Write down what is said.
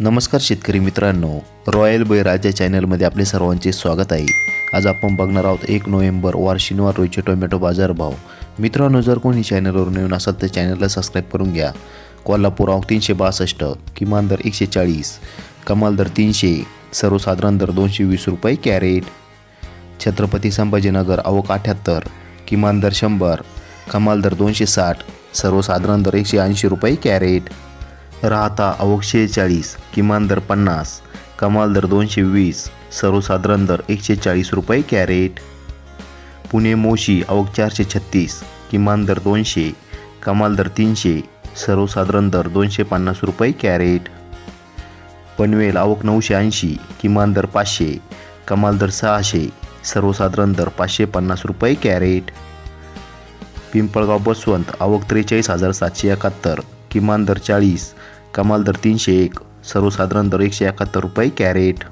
नमस्कार शेतकरी मित्रांनो. रॉयल बळीराजा चॅनलमध्ये आपले सर्वांचे स्वागत आहे. आज आपण बघणार आहोत एक नोव्हेंबर वार शनिवार रोजचे टोमॅटो बाजारभाव मित्रांनो जर कोणी चॅनलवर नवीन असाल तर चॅनलला सबस्क्राईब करून घ्या. कोल्हापूर आव तीनशे बासष्ट किमान दर एकशे चाळीस कमाल दर तीनशे सर्वसाधारण दर दोनशे वीस रुपये कॅरेट. छत्रपती संभाजीनगर आवक अठ्याहत्तर किमान दर शंभर कमाल दर दोनशे साठ सर्वसाधारण दर एकशे ऐंशी रुपये कॅरेट. राहता आवक चाळीस किमान दर पन्नास कमाल दर दोनशे वीस सर्वसाधारण दर एकशे चाळीस रुपये कॅरेट. पुणे मोशी आवक चारशे छत्तीस किमान दर दोनशे कमाल दर तीनशे सर्वसाधारण दर दोनशे पन्नास रुपये कॅरेट. पनवेल आवक नऊशे ऐंशी किमान दर पाचशे कमाल दर सहाशे सर्वसाधारण दर पाचशे पन्नास रुपये कॅरेट. पिंपळगाव बसवंत आवक त्रेचाळीस हजार सातशे एकाहत्तर किमान दर चाळीस कमाल दर तीनशे एक सर्वसाधारण दर एकशे एकाहत्तर रुपये कॅरेट.